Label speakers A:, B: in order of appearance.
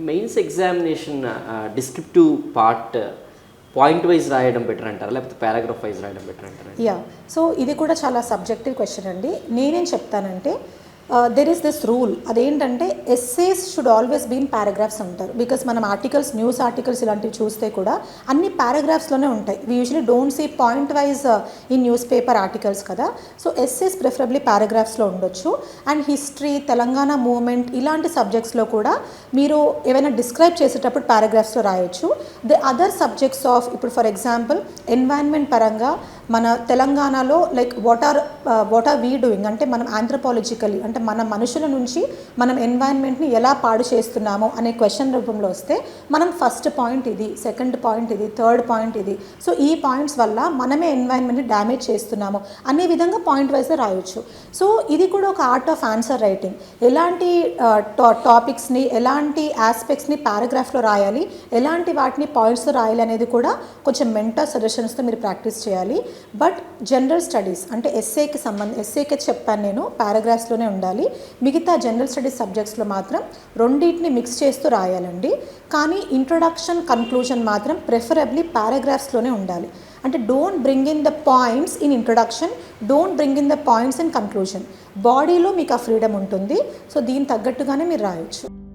A: Mains examination descriptive part point wise రాయడం better అంటారా? లేకపోతే పారాగ్రాఫ్ వైజ్ రాయడం బెటర్ అంటారా?
B: యా. సో ఇది కూడా చాలా సబ్జెక్టివ్ క్వశ్చన్ అండి. నేనేం చెప్తానంటే దెర్ ఇస్ దిస్ రూల్ అదేంటంటే essays should always been paragraphs అంటారు. బికాస్ మనం ఆర్టికల్స్ న్యూస్ ఆర్టికల్స్ ఇలాంటివి చూస్తే కూడా అన్ని పారాగ్రాఫ్స్లోనే ఉంటాయి. We usually don't see point wise ఈ న్యూస్ పేపర్ ఆర్టికల్స్ కదా. సో ఎస్సేస్ ప్రిఫరబ్లీ పారాగ్రాఫ్స్లో ఉండొచ్చు. అండ్ హిస్టరీ తెలంగాణ మూవ్మెంట్ ఇలాంటి సబ్జెక్ట్స్లో కూడా మీరు ఏమైనా డిస్క్రైబ్ చేసేటప్పుడు పారాగ్రాఫ్స్లో రాయొచ్చు. ది అదర్ సబ్జెక్ట్స్ ఆఫ్ ఇప్పుడు ఫర్ ఎగ్జాంపుల్ ఎన్వైర్న్మెంట్ పరంగా మన తెలంగాణలో like what are what are we doing అంటే మనం ఆంథ్రపాలజికలీ అంటే మన మనుషుల నుంచి మనం ఎన్వైర్న్మెంట్ని ఎలా పాడు చేస్తున్నామో అనే క్వశ్చన్ రూపంలో వస్తే మనం ఫస్ట్ పాయింట్ ఇది సెకండ్ పాయింట్ ఇది థర్డ్ పాయింట్ ఇది. సో ఈ పాయింట్స్ వల్ల మనమే ఎన్వైర్న్మెంట్ని డ్యామేజ్ చేస్తున్నాము అనే విధంగా పాయింట్ వైజ్గా రాయొచ్చు. సో ఇది కూడా ఒక ఆర్ట్ ఆఫ్ ఆన్సర్ రైటింగ్ ఎలాంటి uh, టాపిక్స్ని ఎలాంటి ఆస్పెక్ట్స్ని పారాగ్రాఫ్లో రాయాలి ఎలాంటి వాటిని పాయింట్స్ రాయాలి అనేది కూడా కొంచెం మెంటల్ సజెషన్స్తో మీరు ప్రాక్టీస్ చేయాలి. బట్ జనరల్ స్టడీస్ అంటే ఎస్ఏకి సంబంధం ఎస్ఏకే చెప్పాను నేను పారాగ్రాఫ్స్లోనే ఉండాలి. మిగతా జనరల్ స్టడీస్ సబ్జెక్ట్స్లో మాత్రం రెండింటిని మిక్స్ చేస్తూ రాయాలండి. కానీ ఇంట్రొడక్షన్ కన్క్లూజన్ మాత్రం ప్రిఫరబ్లీ పారాగ్రాఫ్స్లోనే ఉండాలి. అంటే don't bring in the points in introduction don't bring in the points in conclusion. బాడీలో మీకు ఆ ఫ్రీడమ్ ఉంటుంది. సో దీని తగ్గట్టుగానే మీరు రాయొచ్చు.